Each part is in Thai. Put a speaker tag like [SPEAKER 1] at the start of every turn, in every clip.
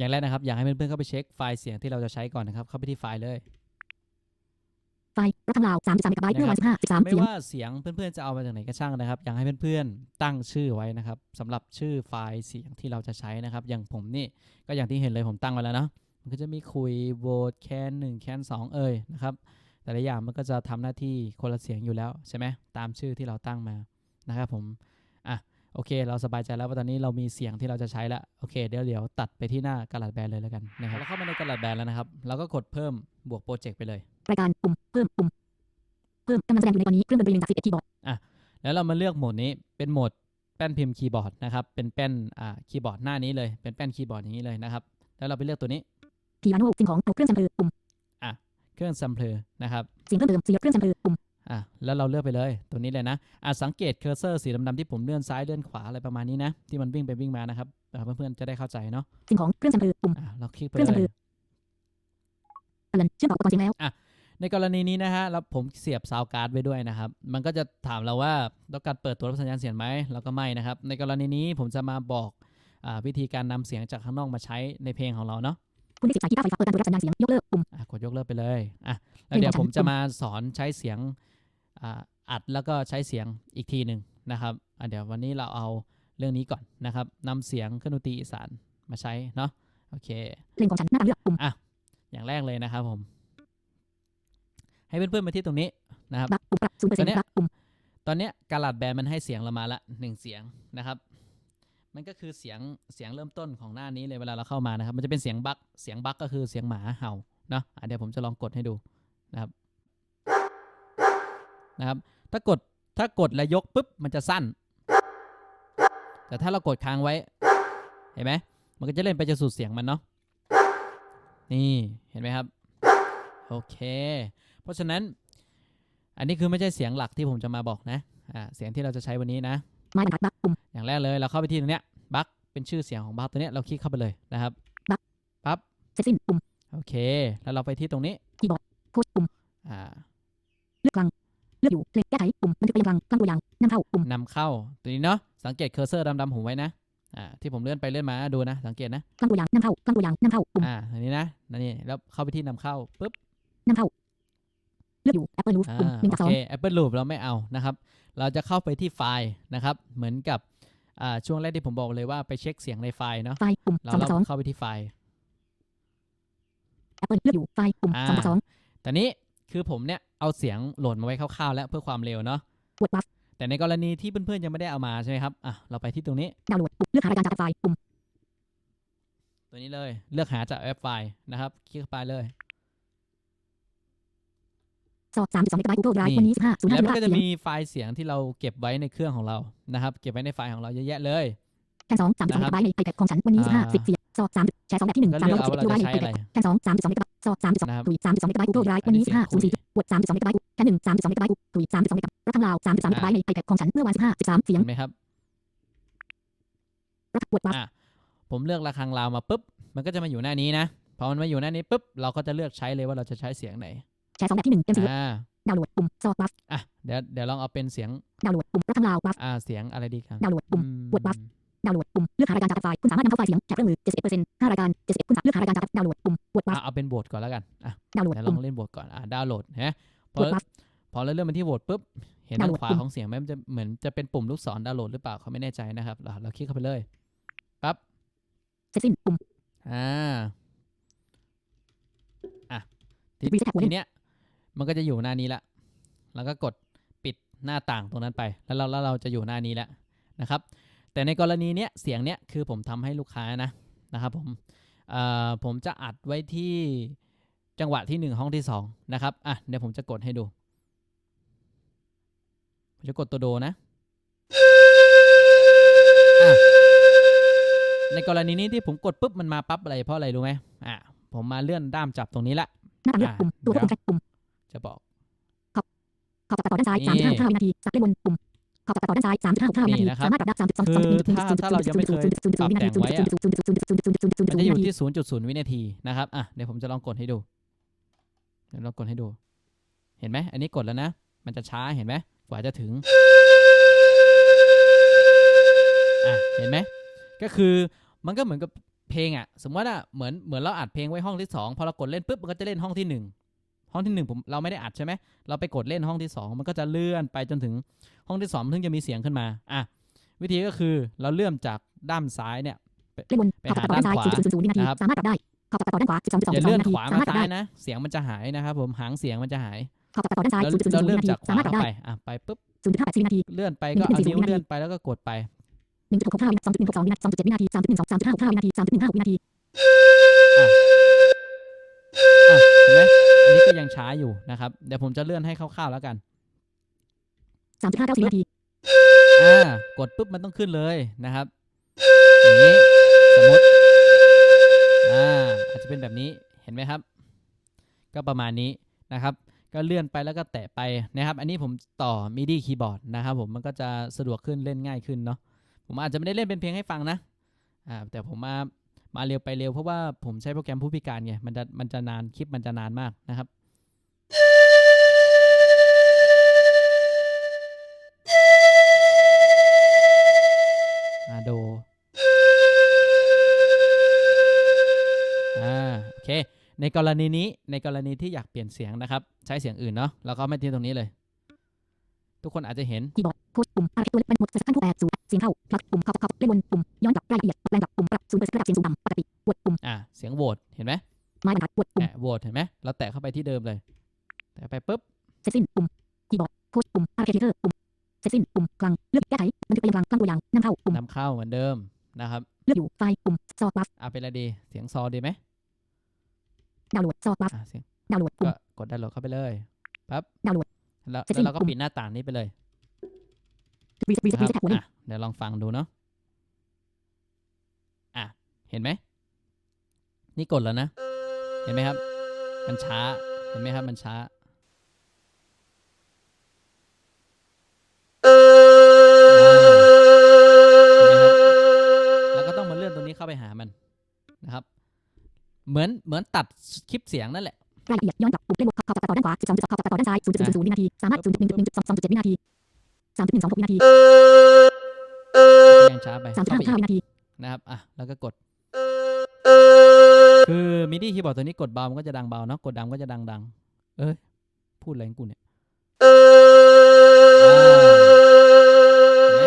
[SPEAKER 1] อย่างแรกนะครับ อยากให้เพื่อนๆเข้าไปเช็คไฟล์เสียงที่เราจะใช้ก่อนนะครับ เข้าไปที่ไฟล์เลย
[SPEAKER 2] ไฟล์รัฐทำลาว33เมกะไบต์เมื่อวัน15 13
[SPEAKER 1] ไม่
[SPEAKER 2] เสียง
[SPEAKER 1] ว่าเสียงเพื่อนๆจะเอามาจากไหนก็ช่างนะครับ อยากให้เพื่อนๆตั้งชื่อไว้นะครับสำหรับชื่อไฟล์เสียงที่เราจะใช้นะครับ อย่างผมนี่ก็อย่างที่เห็นเลยผมตั้งไว้แล้วเนาะ มันก็จะมีคุยโหวตแคนหนึ่งแคนสองเอ่ยนะครับ แต่ละอย่างมันก็จะทำหน้าที่คนละเสียงอยู่แล้วใช่ไหมตามชื่อที่เราตั้งมานะครับผมอะ โอเค เราสบายใจแล้วว่าตอนนี้เรามีเสียงที่เราจะใช้แล้วโอเคเดี๋ยวเดี๋ยวตัดไปที่หน้ากระดาษแบนเลยแล้วกันนะครับเราเข้ามาในกระดาษแบนแล้วนะครับเราก็กดเพิ่มบวกโปรเจกต์ไปเลย
[SPEAKER 2] รายการปุ่มเพิ่มปุ่มเพิ่มกำลังแสดงอยู่ในตอนนี้เครื่องดนตรีหนึ่งจาก11คีย์บอร์ด
[SPEAKER 1] แล้วเรามาเลือกโหมดนี้เป็นโหมดแป้นพิมพ์คีย์บอร์ดนะครับเป็นแป้นอ่าคีย์บอร์ดหน้านี้เลยเป็นแป้นคีย์บอร์ดอย่างนี้เลยนะครับแล้วเราไปเลือกตัวนี้
[SPEAKER 2] พีอาโนสิ่งของเครื่องแซมเปอร์ปุ่ม
[SPEAKER 1] เครื่องซัมเพลอร์นะครับ
[SPEAKER 2] เสียงเพิ่มเติมเสียงเครื่องแซมเปอร์ปุ่ม
[SPEAKER 1] อะแล้วเราเลือกไปเลยตัวนี้เลยนะอะสังเกตเคอร์เซอร์สีดำๆที่ผมเลื่อนซ้ายเลื่อนขวาอะไรประมาณนี้นะที่มันวิ่งไปวิ่งมานะครับอะเพื่อนๆจะได้เข้าใจเนาะ
[SPEAKER 2] สิ่งของเครื่องแซมเปอร์ปุ่ม
[SPEAKER 1] อะเราคลิกไป
[SPEAKER 2] เครื่อง
[SPEAKER 1] เล
[SPEAKER 2] ซัมเปอยร์อลันเชื่อมต่ออุปกรณ์เสียงแล้ว
[SPEAKER 1] ในกรณีนี้นะฮะแล้วผมเสียบซาวการ์ดไว้ด้วยนะครับ มันก็จะถามเราว่าต้องการเปิดตัวรับสัญญาณเสียงไหมเราก็ไม่นะครับ ในกรณีนี้ผมจะมาบอกอาวิธีการนำเสียงจากข้างนอกมาใช้ในเพลงของเราเนาะ
[SPEAKER 2] คุณได้สิทธิ์สายกีตาร์ไฟฟ้าเปิดการตรวจรับสัญญาณเสียงยกเลิกปุ่ม
[SPEAKER 1] อะกดยกเลิกไปเลยอะแล้วเดี๋ยวผมจะมาสอนใช้เสียง อ่าอัดแล้วก็ใช้เสียงอีกทีหนึ่งนะครับอะเดี๋ยววันนี้เราเอาเรื่องนี้ก่อนนะครับนำเสียงเครื่องดนตรีอีสานมาใช้เนาะโอเค
[SPEAKER 2] เพลงของฉันหน้าตาเลือกปุ่ม
[SPEAKER 1] อย่างแรกเลยนะครับผม ให้เพื่อนๆมาที่ตรงนี้นะครับ
[SPEAKER 2] บักปุ่มปรับศูนย์เปอร์เซ็นต์บักปุ่ม
[SPEAKER 1] ตอนเนี้ยการลัดแบนด์มันให้เสียงเรามาละหนึ่งเสียงนะครับ มันก็คือเสียงเสียงเริ่มต้นของหน้านี้เลยเวลาเราเข้ามานะครับ มันจะเป็นเสียงบักเสียงบักก็คือเสียงหมาเห่าเนาะอะเดี๋ยวผมจะลองกดให้ดูนะครับ นะครับ ถ้ากดถ้ากดแล้วยกปุ๊บมันจะสั้น แต่ถ้าเรากดค้างไว้ เห็นไหมมันก็จะเล่นไปจนสุดเสียงมันเนาะนี่เห็นไหมครับโอเค เพราะฉะนั้น อันนี้คือไม่ใช่เสียงหลักที่ผมจะมาบอกนะอ่าเสียงที่เราจะใช้วันนี้นะ
[SPEAKER 2] ไม้บรรทัดบักปุ่ม
[SPEAKER 1] อย่างแรกเลยเราเข้าไปที่ตรงเนี้ยบัคเป็นชื่อเสียงของบัคตัวเนี้ยเราคลิกเข้าไปเลยนะครับปั๊บ
[SPEAKER 2] เสร็จสิ้นปุ่ม
[SPEAKER 1] โอเค แล้วเราไปที่ตรงนี้
[SPEAKER 2] โพสต์ปุ่ม
[SPEAKER 1] อ่า
[SPEAKER 2] เลือกกลางเลื อกอยู่เพลงแก้ไขปุ่มบันทึกไปยังกลางกลางตัวอย่างนำเข้าปุ่ม
[SPEAKER 1] นำเข้า ตัวนี้เนาะสังเกตเคอร์เซอร์ดำๆผมไว้นะอ่าที่ผมเลื่อนไปเลื่อนมาดูนะ สังเกตนะ
[SPEAKER 2] กลางตัวอย่างนำเข้ากลางตัวอย่างนำเข้าปุ่ม
[SPEAKER 1] อ่าอันนี้นะนั่นนี่แล้วเข้าไปที่นำเข้าปุ๊บ
[SPEAKER 2] นำเข้าเลือกอยู่ Apple News
[SPEAKER 1] อ่า
[SPEAKER 2] ปุ่มหนึ่ง
[SPEAKER 1] โอ
[SPEAKER 2] จากสอ
[SPEAKER 1] เค
[SPEAKER 2] ง
[SPEAKER 1] Apple Loop เราไม่เอานะครับ เราจะเข้าไปที่ไฟล์นะครับ เหมือนกับอ่าช่วงแรกที่ผมบอกเลยว่าไปเช็คเสียงในไฟล์เนาะ
[SPEAKER 2] ไฟล์ปุ่ม
[SPEAKER 1] เรา
[SPEAKER 2] สอง
[SPEAKER 1] เรา
[SPEAKER 2] จากสอง
[SPEAKER 1] เข้าไปที่ไฟล์
[SPEAKER 2] Apple เลือกอยู่ไฟล์ปุ่ม
[SPEAKER 1] อ่า
[SPEAKER 2] สองจากสอง
[SPEAKER 1] แต่นี้ คือผมเนี่ยเอาเสียงโหลดมาไว้คร่าวๆแล้วเพื่อความเร็วเนาะ
[SPEAKER 2] กดบัฟ
[SPEAKER 1] แต่ในกรณีที่เพื่อนๆยังไม่ได้เอามาใช่ไหมครับอะเราไปที่ตรงนี้
[SPEAKER 2] ดาวน์โหลดปุ่มเลือกหารายการจากไฟล์ปุ่ม
[SPEAKER 1] ตัวนี้เลยเลือกหาจากแอปไฟล์นะครับคลิกเข้าไปเลย
[SPEAKER 2] สอบสามจุดสองเมกะไบต์ Google Drive
[SPEAKER 1] นี่
[SPEAKER 2] วันนี้สิบห้าศูนย์
[SPEAKER 1] แล้
[SPEAKER 2] ห้าว
[SPEAKER 1] มัน
[SPEAKER 2] เสี
[SPEAKER 1] ก็
[SPEAKER 2] ย
[SPEAKER 1] จะ
[SPEAKER 2] ง
[SPEAKER 1] มีไฟล์เสียงที่เราเก็บไว้ในเครื่องของเรานะครับ เก็บไว้ในไฟล์ของเราเยอะแยะเลย
[SPEAKER 2] แคนสองสามจุดสองเมกะไบต์ในไอแพดของฉันวันนี้สิบห้า
[SPEAKER 1] อ่า
[SPEAKER 2] สิบเสี ยงสอบสามจุดแชร์สองแบบที่หนึ่ง
[SPEAKER 1] ก็
[SPEAKER 2] สาม
[SPEAKER 1] เลื
[SPEAKER 2] ร้
[SPEAKER 1] อ
[SPEAKER 2] อกย
[SPEAKER 1] เอา
[SPEAKER 2] สิบ
[SPEAKER 1] ว่า
[SPEAKER 2] เอ็ด
[SPEAKER 1] เรา
[SPEAKER 2] กิโลไบ
[SPEAKER 1] จะ
[SPEAKER 2] ต์ใน
[SPEAKER 1] ใช้
[SPEAKER 2] ไอ
[SPEAKER 1] อะไร
[SPEAKER 2] แพดแคนสองสามจุดสองเมกะไบต์สอบสามจุดสอง
[SPEAKER 1] นะครับ
[SPEAKER 2] ถุยสามจุดสองเมกะไบต์ Google Drive
[SPEAKER 1] อั
[SPEAKER 2] วันน
[SPEAKER 1] นี้
[SPEAKER 2] นี้สิบห้า
[SPEAKER 1] เสี
[SPEAKER 2] ศู
[SPEAKER 1] ย
[SPEAKER 2] น
[SPEAKER 1] ง
[SPEAKER 2] ย์สี่วดสามจุดสองเมกะไบต์แค่หนึ่งสามจุดสองเมกะไบต์ถุยสามจุดสองเมกะไบต์รัฐทำลาวสามจุดสามเมกะไบต์ในไอแพดของฉันเมื่อวันสิบห้าสิบสามเสียง
[SPEAKER 1] เห็นไหมครับ
[SPEAKER 2] รัฐวดบัฟ
[SPEAKER 1] อะผมเลือกระฆังลาวมาปุ๊บมันก็จะมาอยู่หน้านี้นะพอมันมาอยู่หน้านี้ปุ๊บเราก็จะเลือกใช้เลยว่าเราจะใช้เสียงไหน
[SPEAKER 2] แชร์สองแบบที่หนึ่งเต็มสี
[SPEAKER 1] อ่า
[SPEAKER 2] ดาวน์โหลดปุ่มสอบบัฟ
[SPEAKER 1] อะเดี๋ยวเดี๋ยวลองเอาเป็นเสียง
[SPEAKER 2] ดาวน์โหลดปุ่มรัฐทำลาวบัฟ
[SPEAKER 1] อ่าเสียงอะไรดีครับ
[SPEAKER 2] ดาวน์โหลดปุ่ม
[SPEAKER 1] อืม
[SPEAKER 2] กดบัฟ ดาวน์โหลดปุ่มเลือกหารายการจากไฟล์คุณสามารถนำเข้าไฟล์เสียงจากเครื่องมือ71%เปอร์เซ็นต์ห้ารายการ71คุณสามารถเลือกหารายการจากดาวน์โหลดปุ่มกดบัฟ
[SPEAKER 1] อะเอาเป็นโหวตก่อนแล้วกันอะ
[SPEAKER 2] ดาวน์โหลด
[SPEAKER 1] เดี๋ยวล
[SPEAKER 2] ปุ่
[SPEAKER 1] อ
[SPEAKER 2] ม
[SPEAKER 1] งเล่นโหวตก่อนอะดาวน์โหลดเห็นไหมพอก
[SPEAKER 2] ดบัฟ
[SPEAKER 1] พอเราเลื่อนมาที่โหวตปุ๊บเห็น
[SPEAKER 2] ดา
[SPEAKER 1] ทาวง
[SPEAKER 2] น์โหลด
[SPEAKER 1] ขวา
[SPEAKER 2] ปุ่ม
[SPEAKER 1] ของเสียงไหมมันจะเหมือนจะเป็นปุ่มลูกศรดาวน์โหลดหรือเปล่าเขาไม่แน่ใจนะครับ เราเราคลิกเข้าไปเลย
[SPEAKER 2] เสร็จสิ้นปุ่ม
[SPEAKER 1] อ่าอะที
[SPEAKER 2] Reset หัวเล่
[SPEAKER 1] ที
[SPEAKER 2] ม
[SPEAKER 1] เนี้ยมันก็จะอยู่หน้านี้ละแล้วก็กดปิดหน้าต่างตรงนั้นไป แล้วเราแล้วเราจะอยู่หน้านี้แล้วนะครับ แต่ในกรณีเนี้ยเสียงเนี้ยคือผมทำให้ลูกค้านะนะครับผมเอ่อผมจะอัดไว้ที่จังหวะที่หนึ่งห้องที่สองนะครับ อะ เดี๋ยวผมจะกดให้ดู ผมจะกดตัวโดนะอะในกรณีนี้ที่ผมกดปุ๊บมันมาปั๊บอะไรเพราะอะไรรู้ไหมอะ ผมมาเลื่อนด้ามจับตรงนี้ละ
[SPEAKER 2] หน้าต่างเลือก
[SPEAKER 1] อ่า
[SPEAKER 2] ปุ่มตัวควบคุมแทร็กปุ่ม
[SPEAKER 1] จะบอก
[SPEAKER 2] ขอบตัดต่อด้านซ้าย
[SPEAKER 1] นี่
[SPEAKER 2] 3.55วินาทีสับเล่นบนปุ่ม ขอบตัดต่อด้านซ้าย3.55วินาที
[SPEAKER 1] นี่นะครับ
[SPEAKER 2] สามารถปรับได้3.2
[SPEAKER 1] คือถ้าถ้าเรายังไม่เคยปรับแต่งไว้อะมันจะอยู่ที่0.0วินาทีนะครับอะเดี๋ยวผมจะลองกดให้ดูเดี๋ยวลองกดให้ดูเห็นไหมอันนี้กดแล้วนะมันจะช้าเห็นไหมกว่าจะถึงอะเห็นไหมก็คือมันก็เหมือนกับเพลงอะสมมติว่าเหมือนเหมือนเราอัดเพลงไว้ห้องที่สองพอเรากดเล่นปุ๊บมันก็จะเล่นห้องที่หนึ่งห้องที่หนึ่งผมเราไม่ได้อัดใช่ไหมเราไปกดเล่นห้องที่สองมันก็จะเลื่อนไปจนถึงห้องที่สองมันถึงจะมีเสียงขึ้นมาอะวิธีก็คือเราเลื่อนจากด้านซ้ายเนี่ย
[SPEAKER 2] เล่นวน
[SPEAKER 1] ไป
[SPEAKER 2] ขอบ
[SPEAKER 1] หา
[SPEAKER 2] ตัดต่อด้านซ้าย
[SPEAKER 1] ด้านขวา
[SPEAKER 2] 0.00วินาที
[SPEAKER 1] นะครับ
[SPEAKER 2] สามารถปรับได้ขอบตัดต่อด้านขวา12.2
[SPEAKER 1] อย่าเลื่อน
[SPEAKER 2] นาที
[SPEAKER 1] ขวา
[SPEAKER 2] สาารถปรับ
[SPEAKER 1] มามซ้า
[SPEAKER 2] ได้
[SPEAKER 1] ยนะ เสียงมันจะหายนะครับผมหางเสียงมันจะหาย
[SPEAKER 2] ขอบตัดต่อด้านซ้าย
[SPEAKER 1] แล้ว
[SPEAKER 2] 0.00
[SPEAKER 1] เราเริ่ม
[SPEAKER 2] วินาที
[SPEAKER 1] จากข
[SPEAKER 2] สามาร
[SPEAKER 1] วา
[SPEAKER 2] ถปรับ
[SPEAKER 1] เข้า
[SPEAKER 2] ได้
[SPEAKER 1] ไปอะไปปุ๊บ
[SPEAKER 2] 0.58วินาที
[SPEAKER 1] เลื่อนไปก็เอานิ้ว
[SPEAKER 2] 1.40วินาที
[SPEAKER 1] เลื่อนไปแล้วก็กดไป
[SPEAKER 2] 1.65วินาที2.162วินาที2.7วินาที3.12 3.65วินาที3.15วินาที
[SPEAKER 1] อะเห็นไหมอันนี้ก็ยังช้าอยู่นะครับ เดี๋ยวผมจะเลื่อนให้คร่าวๆแล้วกัน
[SPEAKER 2] 3.59วินาที
[SPEAKER 1] อ่ากดปุ๊บมันต้องขึ้นเลยนะครับอย่างนี้สมมติอ่าอาจจะเป็นแบบนี้เห็นไหมครับ ก็ประมาณนี้นะครับ ก็เลื่อนไปแล้วก็แตะไปนะครับ อันนี้ผมต่อ MIDI คีย์บอร์ดนะครับผมมันก็จะสะดวกขึ้นเล่นง่ายขึ้นเนาะผมอาจจะไม่ได้เล่นเป็นเพลงให้ฟังนะอ่าแต่ผมมา มาเร็วไปเร็วเพราะว่าผมใช้โปรแกรมผู้พิการไงมันจะมันจะนานคลิปมันจะนานมากนะครับอ่าโดอ่าโอเค ในกรณีนี้ในกรณีที่อยากเปลี่ยนเสียงนะครับ ใช้เสียงอื่นเนาะเราก็ไม่ที่ตรงนี้เลย ทุกคนอาจจะเห็น
[SPEAKER 2] คีย์บอร์ด โพสต์ปุ่มอาร์เคตัวเล็กเป็นหมดเสชั่นแปดศูนย์เสียงเข้าพลักปุ่มเข้าขอบเล่นวนปุ่มย้อนกลับรายละเอียดแปลงกลับปุ่มปรับศูนย์เปอร์เซ็นต์ระดับเสียงสูงต่ำปกติกดปุ่ม
[SPEAKER 1] อ่าเสียงโหวตเห็นไหม
[SPEAKER 2] ไม้บรรทัดกดปุ่ม
[SPEAKER 1] แตะโหวตเห็นไหมเราแตะเข้าไปที่เดิมเลย แตะไปปุ๊บ
[SPEAKER 2] เสร็จสิ้นปุ่มคีย์บอร์ดโพสปุ่มอาร์เคเตอร์ปุ่มเสร็จสิ้นปุ่มกลางเลือกแก้ไขบันทึกไปยังกลางกลางตัวอย่างนำเข้าปุ่ม
[SPEAKER 1] นำเข้าเหมือนเดิมนะครับ
[SPEAKER 2] เลือกอยู่ไฟล์ปุ่มซอฟต์บัฟ
[SPEAKER 1] เอาเป็นอะไรดีเสียงซอดีไหม
[SPEAKER 2] ดาวน์โหลดซอฟต์บัฟ
[SPEAKER 1] อ่าเสียง
[SPEAKER 2] ดาวน์โหลดปุ่ม
[SPEAKER 1] กดดาวน์โหลดเข้าไปเลยปั๊บ
[SPEAKER 2] ดาวน์โหลด
[SPEAKER 1] แล้ว
[SPEAKER 2] เรา
[SPEAKER 1] ก็
[SPEAKER 2] ปิ
[SPEAKER 1] ดหน้าต่างนี้ไปเลย นะ
[SPEAKER 2] เซ็ต
[SPEAKER 1] ค
[SPEAKER 2] รี
[SPEAKER 1] รับ
[SPEAKER 2] เซ็ตหัวเล่น
[SPEAKER 1] อะเดี๋ยวลองฟังดูเนาะอะเห็นไหม นี่กดแล้วนะ เห็นไหมครับ มันช้า เห็นไหมครับ มันช้าเห็นไหมครับแล้วก็ต้องมาเลื่อนตรงนี้เข้าไปหามันนะครับ เหมือนเหมือนตัดคลิปเสียงนั่นแหละ
[SPEAKER 2] รายละเอียดย้อนกลับปุ่มเล่นวนขอบตัดต่อด้านขวา12.2ขอบตัดต่อด้านซ้าย0.00วินาที สามารถ0.1.1.2.7วินาที 3.126วินาที
[SPEAKER 1] ยังช้าไปเข้าไปอี
[SPEAKER 2] 3.55
[SPEAKER 1] ก
[SPEAKER 2] วินาที
[SPEAKER 1] นะครับอะแล้วก็กด คือมิดี้คีย์บอร์ดตัวนี้กดเบามันก็จะดังเบาเนาะกดดังก็จะดังดังเอ้ยพูดอะไรของกูเนี่ยอ่าเห็นไหม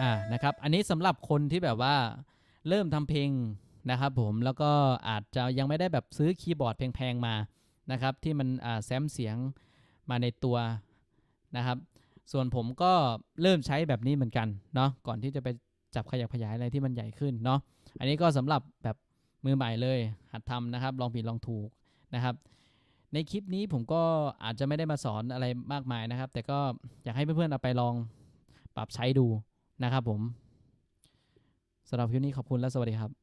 [SPEAKER 1] อ่านะครับ อันนี้สำหรับคนที่แบบว่า เริ่มทำเพลง นะครับผมแล้วก็อาจจะยังไม่ได้แบบซื้อคีย์บอร์ดแพงๆมานะครับที่มันแซมเสียงมาในตัวนะครับ ส่วนผมก็เริ่มใช้แบบนี้เหมือนกันเนาะก่อนที่จะไปจับขยับขยายอะไรที่มันใหญ่ขึ้นเนาะอันนี้ก็สำหรับแบบมือใหม่เลย หัดทำนะครับ ลองผิดลองถูกนะครับ ในคลิปนี้ผมก็อาจจะไม่ได้มาสอนอะไรมากมายนะครับ แต่ก็อยากให้เพื่อนๆเอาไปลองปรับใช้ดูนะครับผมสำหรับคลิปนี้ขอบคุณและสวัสดีครับ